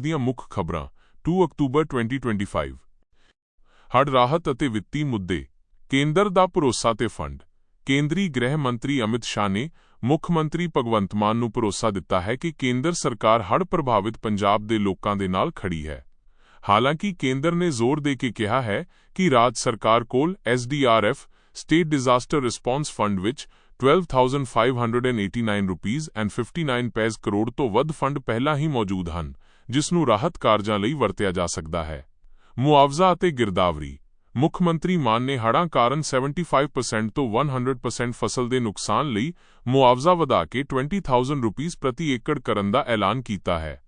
ਦੀਆਂ ਮੁੱਖ ਖਬਰਾਂ 2 ਅਕਤੂਬਰ 2025 ਹੜ੍ਹ ਰਾਹਤ ਅਤੇ ਵਿੱਤੀ ਮੁੱਦੇ, ਕੇਂਦਰ ਦਾ ਭਰੋਸਾ ਤੇ ਫੰਡ। ਕੇਂਦਰੀ ਗ੍ਰਹਿ ਮੰਤਰੀ ਅਮਿਤ ਸ਼ਾਹ ਨੇ ਮੁੱਖ ਮੰਤਰੀ ਭਗਵੰਤ ਮਾਨ ਨੂੰ ਭਰੋਸਾ ਦਿੱਤਾ ਹੈ ਕਿ ਕੇਂਦਰ ਸਰਕਾਰ ਹੜ ਪ੍ਰਭਾਵਿਤ ਪੰਜਾਬ ਦੇ ਲੋਕਾਂ ਦੇ ਨਾਲ ਖੜੀ ਹੈ। ਹਾਲਾਂਕਿ ਕੇਂਦਰ ਨੇ ਜ਼ੋਰ ਦੇ ਕੇ ਕਿਹਾ ਹੈ ਕਿ ਰਾਜ ਸਰਕਾਰ ਕੋਲ SDRF state disaster response fund ਵਿੱਚ 12589 ਰੁਪੀਸ ਐਂਡ 59 ਪੈਸ ਕਰੋੜ ਤੋਂ ਵੱਧ ਫੰਡ ਪਹਿਲਾਂ ਹੀ ਮੌਜੂਦ ਹਨ। ਜਿਸ ਨੂੰ ਰਾਹਤ ਕਾਰਜਾਂ ਲਈ ਵਰਤਿਆ ਜਾ ਸਕਦਾ ਹੈ। ਮੁਆਵਜ਼ਾ ਅਤੇ ਗਿਰਦਾਵਰੀ। ਮੁੱਖ ਮੰਤਰੀ ਮਾਨ ਨੇ ਹੜ੍ਹਾਂ ਕਾਰਨ 75% ਤੋਂ 100% ਫਸਲ ਦੇ ਨੁਕਸਾਨ ਲਈ ਮੁਆਵਜ਼ਾ ਵਧਾ ਕੇ 20000 ਰੁਪੀਸ ਪ੍ਰਤੀ ਏਕੜ ਕਰਨ ਦਾ ਐਲਾਨ ਕੀਤਾ ਹੈ।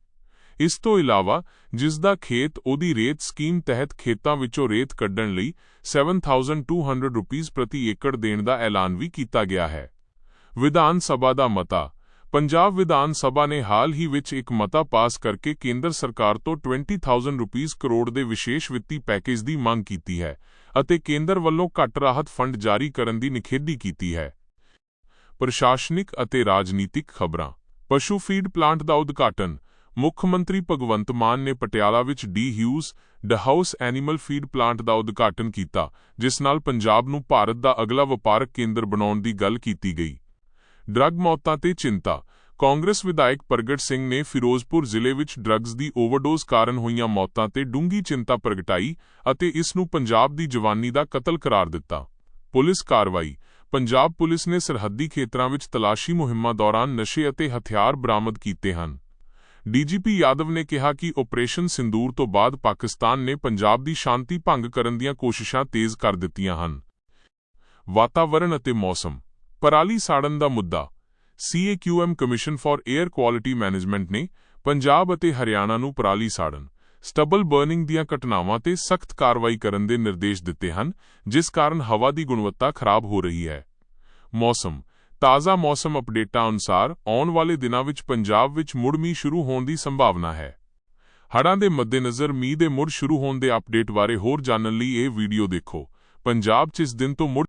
ਇਸ ਤੋਂ ਇਲਾਵਾ ਜਿਸ ਦਾ ਖੇਤ ਉਹਦੀ ਰੇਤ ਸਕੀਮ ਤਹਿਤ ਖੇਤਾਂ ਵਿੱਚੋਂ ਰੇਤ ਕੱਢਣ ਲਈ 7200 ਰੁਪੀਸ ਪ੍ਰਤੀ ਏਕੜ ਦੇਣ ਦਾ ਐਲਾਨ ਵੀ ਕੀਤਾ ਗਿਆ ਹੈ। ਵਿਧਾਨ ਸਭਾ ਦਾ ਮਤਾ ਪੰਜਾਬ ਵਿਧਾਨ ਸਭਾ ਨੇ ਹਾਲ ਹੀ ਵਿੱਚ ਇੱਕ ਮਤਾ ਪਾਸ ਕਰਕੇ ਕੇਂਦਰ ਸਰਕਾਰ ਤੋਂ 20000 ਰੁਪੀਸ ਕਰੋੜ ਦੇ ਵਿਸ਼ੇਸ਼ ਵਿੱਤੀ ਪੈਕੇਜ ਦੀ ਮੰਗ ਕੀਤੀ ਹੈ ਅਤੇ ਕੇਂਦਰ ਵੱਲੋਂ ਘੱਟ ਰਾਹਤ ਫੰਡ ਜਾਰੀ ਕਰਨ ਦੀ ਨਿਖੇਧੀ ਕੀਤੀ ਹੈ। ਪ੍ਰਸ਼ਾਸਨਿਕ ਅਤੇ ਰਾਜਨੀਤਿਕ ਖਬਰਾਂ। ਪਸ਼ੂ ਫੀਡ ਪਲਾਂਟ ਦਾ ਉਦਘਾਟਨ। ਮੁੱਖ ਮੰਤਰੀ ਭਗਵੰਤ ਮਾਨ ਨੇ ਪਟਿਆਲਾ ਵਿੱਚ ਡੀ ਹਿਊਜ਼ ਡ ਹਾਊਸ ਐਨੀਮਲ ਫੀਡ ਪਲਾਂਟ ਦਾ ਉਦਘਾਟਨ ਕੀਤਾ, ਜਿਸ ਨਾਲ ਪੰਜਾਬ ਨੂੰ ਭਾਰਤ ਦਾ ਅਗਲਾ ਵਪਾਰਕ ਕੇਂਦਰ ਬਣਾਉਣ ਦੀ ਗੱਲ ਕੀਤੀ ਗਈ। ਡਰੱਗ ਮੌਤਾਂ ਤੇ ਚਿੰਤਾ। ਕਾਂਗਰਸ ਵਿਧਾਇਕ ਪ੍ਰਗਟ ਸਿੰਘ ਨੇ ਫਿਰੋਜ਼ਪੁਰ ਜ਼ਿਲ੍ਹੇ ਵਿੱਚ ਡਰੱਗਸ ਦੀ ਓਵਰਡੋਜ਼ ਕਾਰਨ ਹੋਈਆਂ ਮੌਤਾਂ ਤੇ ਡੂੰਗੀ ਚਿੰਤਾ ਪ੍ਰਗਟਾਈ ਅਤੇ ਇਸ ਨੂੰ ਪੰਜਾਬ ਦੀ ਜਵਾਨੀ ਦਾ ਕਤਲ ਕਰਾਰ ਦਿੱਤਾ। ਪੁਲਿਸ ਕਾਰਵਾਈ। ਪੰਜਾਬ ਪੁਲਿਸ ਨੇ ਸਰਹੱਦੀ ਖੇਤਰਾਂ ਵਿੱਚ ਤਲਾਸ਼ੀ ਮੁਹਿੰਮਾਂ ਦੌਰਾਨ ਨਸ਼ੇ ਅਤੇ ਹਥਿਆਰ ਬਰਾਮਦ ਕੀਤੇ ਹਨ। ਡੀਜੀਪੀ ਯਾਦਵ ਨੇ ਕਿਹਾ ਕਿ ਆਪਰੇਸ਼ਨ ਸਿੰਦੂਰ ਤੋਂ ਬਾਅਦ ਪਾਕਿਸਤਾਨ ਨੇ ਪੰਜਾਬ ਦੀ ਸ਼ਾਂਤੀ ਭੰਗ ਕਰਨ ਦੀਆਂ ਕੋਸ਼ਿਸ਼ਾਂ ਤੇਜ਼ ਕਰ ਦਿੱਤੀਆਂ ਹਨ। ਵਾਤਾਵਰਣ ਅਤੇ ਮੌਸਮ। ਪਰਾਲੀ ਸਾੜਨ ਦਾ ਮੁੱਦਾ। CAQM commission for air quality management ਨੇ ਪੰਜਾਬ ਅਤੇ ਹਰਿਆਣਾ ਨੂੰ ਪਰਾਲੀ ਸਾੜਨ, ਸਟਬਲ ਬਰਨਿੰਗ ਦੀਆਂ ਘਟਨਾਵਾਂ ਤੇ ਸਖਤ ਕਾਰਵਾਈ ਕਰਨ ਦੇ ਨਿਰਦੇਸ਼ ਦਿੱਤੇ ਹਨ, ਜਿਸ ਕਾਰਨ ਹਵਾ ਦੀ ਗੁਣਵੱਤਾ ਖਰਾਬ ਹੋ ਰਹੀ ਹੈ। ਮੌਸਮ, ਤਾਜ਼ਾ ਮੌਸਮ ਅਪਡੇਟਾਂ ਅਨੁਸਾਰ ਆਉਣ ਵਾਲੇ ਦਿਨਾਂ ਵਿੱਚ ਪੰਜਾਬ ਵਿੱਚ ਮੁੜ ਮੀਂਹ ਸ਼ੁਰੂ ਹੋਣ ਦੀ ਸੰਭਾਵਨਾ ਹੈ। ਹੜ੍ਹਾਂ ਦੇ ਮੱਦੇਨਜ਼ਰ ਮੀਂਹ ਦੇ ਮੁੜ ਸ਼ੁਰੂ ਹੋਣ ਦੇ ਅਪਡੇਟ ਬਾਰੇ ਹੋਰ ਜਾਣਨ ਲਈ ਇਹ ਵੀਡੀਓ ਦੇਖੋ। ਪੰਜਾਬ 'ਚ ਇਸ ਦਿਨ ਤੋਂ ਮੁੜ